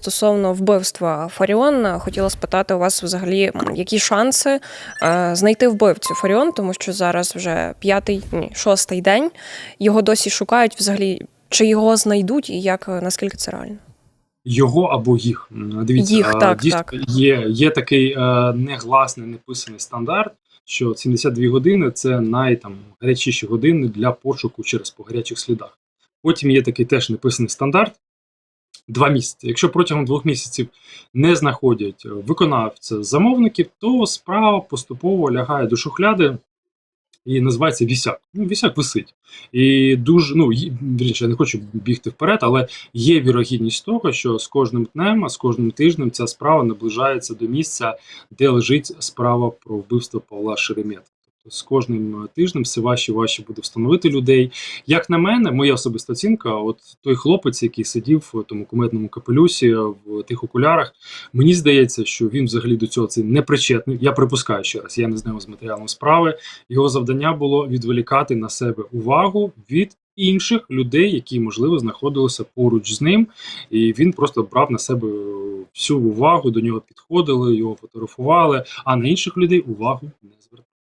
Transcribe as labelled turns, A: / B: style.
A: стосовно вбивства Фаріон. Хотіла спитати у вас взагалі, які шанси е, знайти вбивцю Фаріон, тому що зараз вже п'ятий, ні, шостий день. Його досі шукають. Взагалі, чи його знайдуть і як е, наскільки це реально?
B: Його або їх. Дивіться,
A: Їх, так,
B: дійсно,
A: так.
B: Є, є такий е, негласний неписаний стандарт, що 72 години це найгарячіші години для пошуку через по гарячих слідах. Потім є такий теж неписаний стандарт. Два місяці. Якщо протягом двох місяців не знаходять е, виконавця замовників, то справа поступово лягає до шухляди і називається вісяк. Ну, вісяк висить. І дуже, ну, я не хочу бігти вперед, але є вірогідність того, що з кожним днем, а з кожним тижнем ця справа наближається до місця, де лежить справа про вбивство Павла Шеремета. З кожним е, тижнем все важче і важче буде встановити людей. Як на мене, моя особиста оцінка, от той хлопець, який сидів у тому куметному капелюсі в тих окулярах, мені здається, що він взагалі до цього це не причетний. Я припускаю ще раз, я не знаю з матеріалом справи. Його завдання було відволікати на себе увагу від інших людей, які можливо знаходилися поруч з ним, і він просто брав на себе всю увагу, до нього підходили, його фотографували, а на інших людей увагу не.